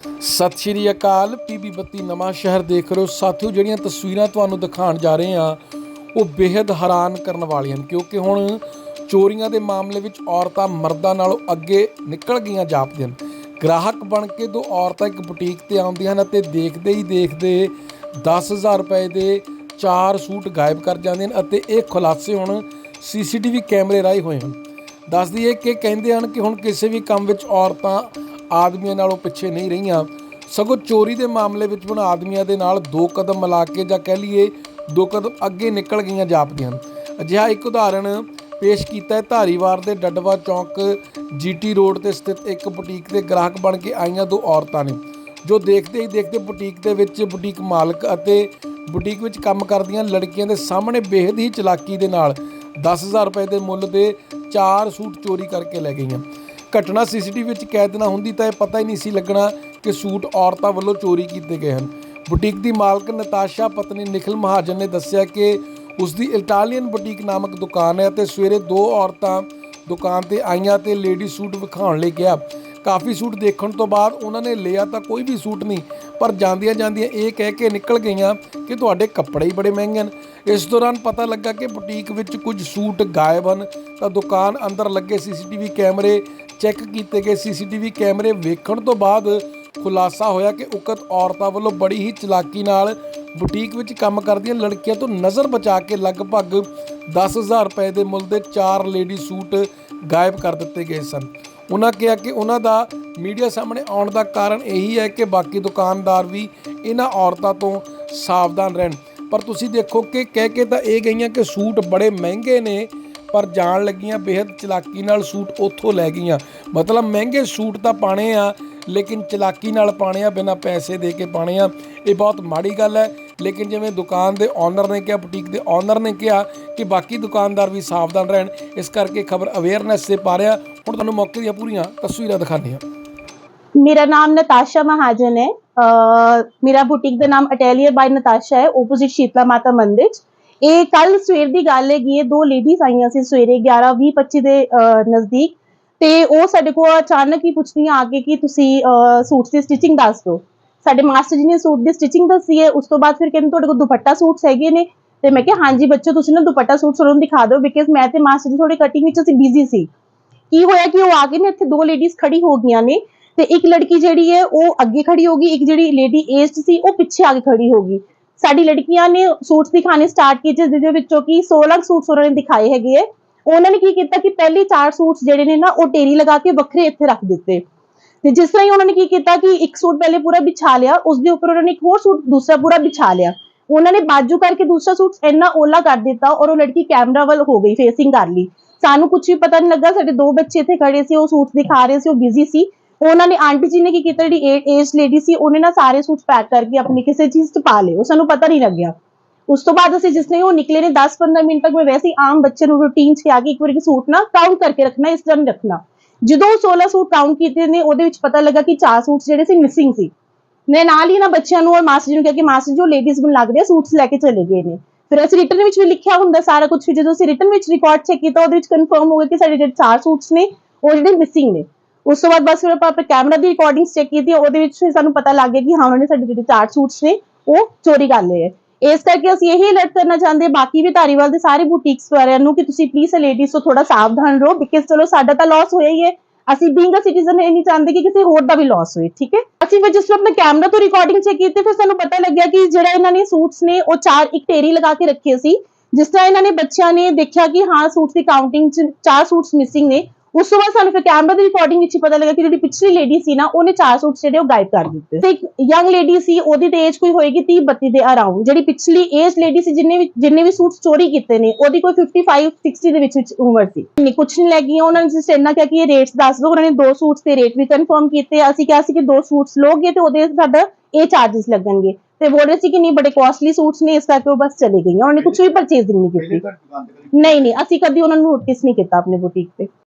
ਸਤਿ ਸ਼੍ਰੀ ਅਕਾਲ। ਪੀਬੀ ਬੱਤੀ ਨਵਾਂ ਸ਼ਹਿਰ ਦੇਖ ਰਹੇ ਹੋ। ਸਾਥੀਓ, ਜਿਹੜੀਆਂ ਤਸਵੀਰਾਂ ਤੁਹਾਨੂੰ ਦਿਖਾਉਣ ਜਾ ਰਹੇ ਹਾਂ, ਉਹ ਬੇहद ਹੈਰਾਨ ਕਰਨ ਵਾਲੀਆਂ ਹਨ ਕਿਉਂਕਿ ਹੁਣ ਚੋਰੀਆਂ ਦੇ ਮਾਮਲੇ ਵਿੱਚ ਔਰਤਾਂ ਮਰਦਾਂ ਨਾਲੋਂ ਅੱਗੇ ਨਿਕਲ ਗਈਆਂ ਜਾਪਦੀਆਂ ਹਨ ਗ੍ਰਾਹਕ ਬਣ ਕੇ ਦੋ ਔਰਤਾਂ ਇੱਕ ਬੁਟੀਕ ਤੇ ਆਉਂਦੀਆਂ ਹਨ ਅਤੇ ਦੇਖਦੇ ਹੀ ਦੇਖਦੇ 10000 ਰੁਪਏ ਦੇ ਚਾਰ ਸੂਟ ਗਾਇਬ ਕਰ ਜਾਂਦੇ ਹਨ ਅਤੇ ਇਹ ਖੁਲਾਸੇ ਹੁਣ ਸੀਸੀਟੀਵੀ ਕੈਮਰੇ ਰਾਹੀਂ ਹੋਏ ਹਨ। ਦੱਸ ਦਈਏ ਕਿ ਕਹਿੰਦੇ ਹਨ ਕਿ ਹੁਣ ਕਿਸੇ ਵੀ ਕੰਮ ਵਿੱਚ ਔਰਤਾਂ ਆਦਮੀਆਂ ਨਾਲੋਂ ਪਿੱਛੇ ਨਹੀਂ ਰਹੀਆਂ। ਸਗੋਂ ਚੋਰੀ ਦੇ ਮਾਮਲੇ ਵਿੱਚ ਹੁਣ ਆਦਮੀਆਂ ਦੇ ਨਾਲ ਦੋ ਕਦਮ ਮਿਲਾ ਕੇ ਜਾਂ ਕਹਿ ਲਈਏ ਦੋ ਕਦਮ ਅੱਗੇ ਨਿਕਲ ਗਈਆਂ ਜਾਪਦੀਆਂ ਹਨ। ਅਜਿਹਾ ਇੱਕ ਉਦਾਹਰਣ ਪੇਸ਼ ਕੀਤਾ ਹੈ। ਧਾਰੀਵਾਲ ਦੇ ਡੱਡਵਾ ਚੌਂਕ ਜੀਟੀ ਰੋਡ ਤੇ ਸਥਿਤ ਇੱਕ ਬੁਟੀਕ ਦੇ ਗ੍ਰਾਹਕ ਬਣ ਕੇ ਆਈਆਂ ਦੋ ਔਰਤਾਂ ਨੇ, ਜੋ ਦੇਖਦੇ ਹੀ ਦੇਖਦੇ ਬੁਟੀਕ ਦੇ ਵਿੱਚ ਬੁਟੀਕ ਮਾਲਕ ਅਤੇ ਬੁਟੀਕ ਵਿੱਚ ਕੰਮ ਕਰਦੀਆਂ ਲੜਕੀਆਂ ਦੇ ਸਾਹਮਣੇ ਬੇਹੱਦ ਹੀ ਚਲਾਕੀ ਦੇ ਨਾਲ 10000 ਰੁਪਏ ਦੇ ਮੁੱਲ ਦੇ ਚਾਰ ਸੂਟ ਚੋਰੀ ਕਰਕੇ ਲੈ ਗਈਆਂ। ਘਟਨਾ ਸੀਸੀਟੀਵੀ ਵਿੱਚ ਕੈਦ ਨਾ ਹੁੰਦੀ ਤਾਂ ਇਹ ਪਤਾ ਹੀ ਨਹੀਂ ਸੀ ਲੱਗਣਾ ਕਿ ਸੂਟ ਔਰਤਾਂ ਵੱਲੋਂ ਚੋਰੀ ਕੀਤੇ ਗਏ ਹਨ। ਬੁਟੀਕ ਦੀ ਮਾਲਕ ਨਤਾਸ਼ਾ ਪਤਨੀ ਨਿਖਿਲ ਮਹਾਜਨ ਨੇ ਦੱਸਿਆ ਕਿ ਉਸ ਦੀ ਇਟਾਲੀਅਨ ਬੁਟੀਕ ਨਾਮਕ ਦੁਕਾਨ ਹੈ ਅਤੇ ਸਵੇਰੇ ਦੋ ਔਰਤਾਂ ਦੁਕਾਨ ਤੇ ਆਈਆਂ ਤੇ ਲੇਡੀ ਸੂਟ ਵਿਖਾਉਣ ਲਈ ਗਿਆ। ਕਾਫੀ ਸੂਟ ਦੇਖਣ ਤੋਂ ਬਾਅਦ ਉਹਨਾਂ ਨੇ ਲਿਆ ਤਾਂ ਕੋਈ ਵੀ ਸੂਟ ਨਹੀਂ, ਪਰ ਜਾਂਦੀਆਂ ਜਾਂਦੀਆਂ ਇਹ ਕਹਿ ਕੇ ਨਿਕਲ ਗਈਆਂ ਕਿ ਤੁਹਾਡੇ ਕੱਪੜੇ ਹੀ ਬੜੇ ਮਹਿੰਗੇ ਹਨ। ਇਸ ਦੌਰਾਨ ਪਤਾ ਲੱਗਾ ਕਿ ਬੁਟੀਕ ਵਿੱਚ ਕੁਝ ਸੂਟ ਗਾਇਬ ਹਨ। ਤਾਂ ਦੁਕਾਨ ਅੰਦਰ ਲੱਗੇ ਸੀਸੀਟੀਵੀ ਕੈਮਰੇ ਚੈੱਕ ਕੀਤੇ ਗਏ ਸੀਸੀਟੀਵੀ ਕੈਮਰੇ ਵੇਖਣ ਤੋਂ ਬਾਅਦ ਖੁਲਾਸਾ ਹੋਇਆ ਕਿ ਉਕਤ ਔਰਤਾਂ ਵੱਲੋਂ ਬੜੀ ਹੀ ਚਲਾਕੀ ਨਾਲ ਬੁਟੀਕ ਵਿੱਚ ਕੰਮ ਕਰਦੀਆਂ ਲੜਕੀਆਂ ਤੋਂ ਨਜ਼ਰ ਬਚਾ ਕੇ ਲਗਭਗ 10000 ਰੁਪਏ ਦੇ ਮੁੱਲ ਦੇ ਚਾਰ ਲੇਡੀ ਸੂਟ ਗਾਇਬ ਕਰ ਦਿੱਤੇ ਗਏ ਸਨ। ਉਹਨਾਂ ਕਿਹਾ ਕਿ ਉਹਨਾਂ ਦਾ ਮੀਡੀਆ ਸਾਹਮਣੇ ਆਉਣ ਦਾ ਕਾਰਨ ਇਹੀ ਹੈ ਕਿ ਬਾਕੀ ਦੁਕਾਨਦਾਰ ਵੀ ਇਹਨਾਂ ਔਰਤਾਂ ਤੋਂ ਸਾਵਧਾਨ ਰਹਿਣ। ਪਰ ਤੁਸੀਂ ਦੇਖੋ ਕਿ ਕਹਿ ਕੇ ਤਾਂ ਇਹ ਗਈਆਂ ਕਿ ਸੂਟ ਬੜੇ ਮਹਿੰਗੇ ਨੇ। ਪਰ ਜਾਣ ਲੱਗੀਆਂ ਬੇहद ਚਲਾਕੀ ਨਾਲ ਸੂਟ ਉੱਥੋਂ ਲੈ ਗਈਆਂ। ਮਤਲਬ ਮਹਿੰਗੇ ਸੂਟ ਤਾਂ ਪਾਣੇ ਆ, ਲੇਕਿਨ ਚਲਾਕੀ ਨਾਲ ਪਾਣੇ ਆ, ਬਿਨਾਂ ਪੈਸੇ ਦੇ ਕੇ ਪਾਣੇ ਆ, ਇਹ ਬਹੁਤ ਮਾੜੀ ਗੱਲ ਹੈ। ਲੇਕਿਨ ਜਿਵੇਂ ਦੁਕਾਨ ਦੇ ਓਨਰ ਨੇ ਕਿਹਾ ਬੁਟੀਕ ਦੇ ਓਨਰ ਨੇ ਕਿਹਾ ਕਿ ਬਾਕੀ ਦੁਕਾਨਦਾਰ ਵੀ ਸਾਵਧਾਨ ਰਹਿਣ, ਇਸ ਕਰਕੇ ਖਬਰ ਅਵੇਅਰਨੈਸ ਤੇ ਪਾ ਰਿਹਾ। ਹੁਣ ਤੁਹਾਨੂੰ ਮੌਕੇ ਦੀਆਂ ਪੂਰੀਆਂ ਤਸਵੀਰਾਂ ਦਿਖਾਉਂਦੇ ਆ ਮੇਰਾ ਨਾਮ ਨਤਾਸ਼ਾ ਮਹਾਜਨ ਹੈ। ਮੇਰਾ ਬੁਟੀਕ ਦਾ ਨਾਮ ਅਟੈਲੀਅਰ ਬਾਈ ਨਤਾਸ਼ਾ ਹੈ ਆਪੋਜ਼ਿਟ ਸ਼ੀਤਲਾ ਮਾਤਾ ਮੰਦਿਰ ਇਹ ਕੱਲ ਸਵੇਰ ਦੀ ਗੱਲ ਹੈਗੀ ਹੈ, ਦੋ ਲੇਡੀਜ਼ ਆਈਆਂ ਸੀ ਸਵੇਰੇ 11 20 25 ਦੇ ਨਜ਼ਦੀਕ। ਤੇ ਉਹ ਸਾਡੇ ਕੋਲ ਅਚਾਨਕ ਹੀ ਪੁੱਛਦੀਆਂ ਆ ਕੇ ਕਿ ਤੁਸੀਂ ਸੂਟ ਦੀ ਸਟਿਚਿੰਗ ਦੱਸ ਦਿਓ। ਸਾਡੇ ਮਾਸਟਰ ਜੀ ਨੇ ਸੂਟ ਦੀ ਸਟਿਚਿੰਗ ਦੱਸੀ ਹੈ, ਉਸ ਤੋਂ ਬਾਅਦ ਫਿਰ ਕਹਿੰਦੇ ਤੁਹਾਡੇ ਕੋਲ ਦੁਪੱਟਾ ਸੂਟਸ ਹੈਗੇ ਨੇ। ਤੇ ਮੈਂ ਕਿਹਾ, ਹਾਂਜੀ ਬੱਚੋ, ਤੁਸੀਂ ਨਾ ਦੁਪੱਟਾ ਸੂਟ ਸਾਨੂੰ ਦਿਖਾ ਦਿਓ ਬਿਕਾਜ਼ ਮੈਂ ਤੇ ਮਾਸਟਰ ਜੀ ਥੋੜੀ ਕਟਿੰਗ ਵਿੱਚ ਅਸੀਂ ਬਿਜ਼ੀ ਸੀ। ਕੀ ਹੋਇਆ ਕਿ ਉਹ ਆ ਕੇ ਨੇ ਇੱਥੇ ਦੋ ਲੇਡੀਜ਼ ਖੜੀ ਹੋ ਗਈਆਂ ਨੇ, ਤੇ ਇੱਕ ਲੜਕੀ ਜਿਹੜੀ ਹੈ, ਉਹ ਅੱਗੇ ਖੜੀ ਹੋ ਗਈ, ਇੱਕ ਜਿਹੜੀ ਲੇਡੀ ਏਜਡ ਸੀ, ਉਹ ਪਿੱਛੇ ਆ ਕੇ ਖੜੀ ਹੋ ਗਈ। ਸਾਡੀ ਲੜਕੀਆਂ ਨੇ ਸੂਟਸ ਦਿਖਾਣੇ ਸਟਾਰਟ ਕੀਤੇ, ਜਿਹਦੇ ਵਿੱਚੋਂ ਕਿ 16 ਸੂਟਸ ਉਹਨਾਂ ਨੇ ਦਿਖਾਏ ਹੈਗੇ ਹੈ ਉਹਨਾਂ ਨੇ ਕੀ ਕੀਤਾ ਕਿ ਪਹਿਲੇ ਚਾਰ ਸੂਟਸ ਜਿਹੜੇ ਨੇ ਨਾ, ਉਹ ਟੇਰੀ ਲਗਾ ਕੇ ਵੱਖਰੇ ਇੱਥੇ ਰੱਖ ਦਿੱਤੇ। ਤੇ ਜਿਸ ਤਰ੍ਹਾਂ ਹੀ ਉਹਨਾਂ ਨੇ ਕੀ ਕੀਤਾ ਕਿ ਇੱਕ ਸੂਟ ਪਹਿਲੇ ਪੂਰਾ ਵਿਛਾ ਲਿਆ, ਉਸ ਦੇ ਉੱਪਰ ਉਹਨਾਂ ਨੇ ਇੱਕ ਹੋਰ ਸੂਟ ਦੂਸਰਾ ਪੂਰਾ ਵਿਛਾ ਲਿਆ। ਉਹਨਾਂ ਨੇ ਬਾਜੂ ਕਰਕੇ ਦੂਸਰਾ ਸੂਟ ਇੰਨਾ ਓਲਾ ਕਰ ਦਿੱਤਾ ਔਰ ਉਹ ਲੜਕੀ ਕੈਮਰਾ ਵੱਲ ਹੋ ਗਈ ਫੇਸਿੰਗ ਕਰ ਲਈ। ਸਾਨੂੰ ਕੁਝ ਵੀ ਪਤਾ ਨਹੀਂ ਲੱਗਾ, ਸਾਡੇ ਦੋ ਬੱਚੇ ਇੱਥੇ ਖੜੇ ਸੀ, ਉਹ ਸੂਟ ਦਿਖਾ ਰਹੇ ਸੀ, ਉਹ ਬਿਜ਼ੀ ਸੀ। ਉਹਨਾਂ ਨੇ ਆਂਟੀ ਜੀ ਨੇ ਕੀ ਕੀਤਾ, ਜਿਹੜੀ ਏਜ ਲੇਡੀ ਸੀ, ਉਹਨੇ ਨਾ ਸਾਰੇ ਸੂਟ ਪੈਕ ਕਰਕੇ ਆਪਣੀ ਕਿਸੇ ਚੀਜ਼ 'ਚ ਪਾ ਲਏ, ਉਹ ਸਾਨੂੰ ਪਤਾ ਨਹੀਂ ਲੱਗਿਆ। ਉਸ ਤੋਂ ਬਾਅਦ ਅਸੀਂ ਜਿਸਨੇ ਉਹ ਨਿਕਲੇ ਨੇ 10-15 ਮਿੰਟ ਤੱਕ ਮੈਂ ਵੈਸੇ ਹੀ ਆਮ ਬੱਚੇ ਨੂੰ ਰੂਟੀਨ 'ਚ ਕਿਹਾ ਕਿ ਇੱਕ ਵਾਰੀ ਸੂਟ ਨਾ ਕਾਊਂਟ ਕਰਕੇ ਰੱਖਣਾ, ਇਸ ਤਰ੍ਹਾਂ ਰੱਖਣਾ। ਜਦੋਂ 16 ਸੂਟ ਕਾਊਂਟ ਕੀਤੇ ਨੇ, ਉਹਦੇ ਵਿੱਚ ਪਤਾ ਲੱਗਾ ਕਿ ਚਾਰ ਸੂਟ ਜਿਹੜੇ ਸੀ ਮਿਸਿੰਗ ਸੀ। ਮੈਂ ਨਾਲ ਹੀ ਨਾ ਬੱਚਿਆਂ ਨੂੰ ਔਰ ਮਾਸਟਰ ਜੀ ਨੂੰ ਕਿਹਾ ਕਿ, ਮਾਸਟਰ ਜੋ ਲੇਡੀਜ਼ ਨੂੰ ਲੱਗ ਸੂਟਸ ਲੈ ਕੇ ਚਲੇ ਗਏ ਨੇ। ਫਿਰ ਅਸੀਂ ਰਿਟਰਨ ਵਿੱਚ ਵੀ ਲਿਖਿਆ ਹੁੰਦਾ ਸਾਰਾ ਕੁਝ ਜਦੋਂ ਅਸੀਂ ਰਿਟਰਨ ਵਿੱਚ ਰਿਕਾਰਡ ਚੈੱਕ ਕੀਤਾ, ਉਹਦੇ ਵਿੱਚ ਕਨਫਰਮ ਹੋ ਗਿਆ ਕਿ ਸਾਡੇ ਜਿਹੜੇ ਚਾਰ ਸੂਟਸ ਨੇ, ਉਹ ਜਿਹੜੇ ਮਿਸਿੰਗ ਨੇ। ਉਸ ਤੋਂ ਬਾਅਦ ਬਸ ਫਿਰ ਆਪਾਂ ਕੈਮਰਾ ਦੀ ਰਿਕਾਰਡਿੰਗਸ ਚੈੱਕ ਕੀਤੀ ਉਹਦੇ ਵਿੱਚ ਸਾਨੂੰ ਪਤਾ ਲੱਗ ਗਿਆ ਕਿ ਹਾਂ, ਉਹਨਾਂ ਨੇ ਸਾਡੇ ਜਿਹੜੇ ਚਾਰ ਸੂਟਸ ਨੇ, ਉਹ ਚੋਰੀ ਕਰ ਲਏ ਹੈ ਇਸ ਕਰਕੇ ਅਸੀਂ ਇਹ ਅਲਰਟ ਕਰਨਾ ਚਾਹੁੰਦੇ ਬਾਕੀ ਵੀ ਧਾਰੀਵਾਲ ਦੇ ਸਾਰੇ ਬੁਟੀਕਸ ਵਾਲਿਆਂ ਨੂੰ ਕਿ ਤੁਸੀਂ ਪਲੀਜ਼ ਲੇਡੀਜ਼ ਤੋਂ ਥੋੜਾ ਸਾਵਧਾਨ ਰਹੋ ਬਿਕਾਜ਼ ਚਲੋ ਸਾਡਾ ਤਾਂ ਲਾਸ ਹੋਇਆ ਹੀ ਹੈ। ਅਸੀਂ ਬੀਇੰਗ ਅ ਸਿਟੀਜ਼ਨ ਇਹ ਨਹੀਂ ਚਾਹੁੰਦੇ ਕਿ ਕਿਸੇ ਹੋਰ ਦਾ ਵੀ ਲਾਸ ਹੋਏ, ਠੀਕ ਹੈ? ਅਸੀਂ ਫਿਰ ਜਿਸ ਨੂੰ ਆਪਣੇ ਕੈਮਰਾ ਤੋਂ ਰਿਕਾਰਡਿੰਗ ਚੈੱਕ ਕੀਤੀ, ਫਿਰ ਸਾਨੂੰ ਪਤਾ ਲੱਗਿਆ ਕਿ ਜਿਹੜਾ ਇਹਨਾਂ ਨੇ ਸੂਟਸ ਨੇ, ਉਹ ਚਾਰ, ਇੱਕ ਢੇਰੀ ਲਗਾ ਕੇ ਰੱਖੇ ਸੀ। ਜਿਸ ਤਰ੍ਹਾਂ ਇਹਨਾਂ ਨੇ ਬੱਚਿਆਂ ਨੇ ਦੇਖਿਆ ਕਿ ਹਾਂ ਸੂਟਸ ਦੀ ਕਾਊਂਟਿੰਗ ਚ ਚਾਰ ਸੂਟਸ ਮਿਸਿੰਗ ਨੇ ਉਸ ਤੋਂ ਬਾਅਦ ਸਾਨੂੰ ਫਿਰ ਕੈਮਰਾ ਦੀ ਰਿਕਾਰਡਿੰਗ ਵਿੱਚ ਪਤਾ ਲੱਗਾ ਕਿ ਜਿਹੜੀ ਪਿਛਲੀ ਲੇਡੀ ਸੀ ਨਾ ਉਹਨੇ ਚਾਰ ਸੂਟਸ ਜਿਹੜੇ ਉਹ ਗਾਇਬ ਕਰ ਦਿੱਤੇ। ਤੇ ਇੱਕ ਯੰਗ ਲੇਡੀ ਸੀ ਉਹਦੀ ਤੇ ਏਜ ਕੋਈ ਹੋਏਗੀ 30 32 ਦੇ ਅਰਾਊਂਡ ਜਿਹੜੀ ਪਿਛਲੀ ਏਜ ਲੇਡੀ ਸੀ ਜਿੰਨੇ ਵੀ ਜਿੰਨੇ ਵੀ ਸੂਟਸ ਚੋਰੀ ਕੀਤੇ ਨੇ ਉਹਦੀ ਕੋਈ 55 60 ਦੇ ਵਿੱਚ ਵਿੱਚ ਉਮਰ ਸੀ। ਨਹੀਂ ਕੁਝ ਨਹੀਂ ਲੈ ਗਈਆਂ ਉਹਨਾਂ ਨੇ ਜਿਸ ਇੰਨਾ ਕਿਹਾ ਕਿ ਇਹ ਰੇਟਸ ਦੱਸ ਦਿਓ। ਉਹਨਾਂ ਨੇ ਦੋ ਸੂਟਸ ਦੇ ਰੇਟ ਵੀ ਕਨਫਰਮ ਕੀਤੇ। ਅਸੀਂ ਕਿਹਾ ਸੀ ਕਿ ਦੋ ਸੂਟਸ ਲੋਗੇ ਤੇ ਉਹਦੇ ਸਾਡਾ ਇਹ ਚਾਰजेस ਲੱਗਣਗੇ। ਤੇ ਬੋਲ ਰਹੇ ਸੀ ਕਿ ਨਹੀਂ ਬੜੇ ਕਾਸਟਲੀ ਸੂਟਸ ਨੇ ਇਸ ਕਰਕੇ ਉਹ ਬਸ ਚਲੇ ਗਈਆਂ। ਉਹਨਾਂ ਨੇ ਕੁਝ ਵੀ ਪਰਚੇਜ਼ਿੰਗ ਨਹੀਂ ਕੀਤੀ। ਨਹੀਂ ਨਹੀਂ ਅਸੀਂ ਕਦੀ ਉਹਨਾਂ ਨੂੰ ਨੋਟਿਸ ਨਹੀਂ ਕੀਤਾ ਆਪਣੇ ਬੁਟੀਕ ਤੇ।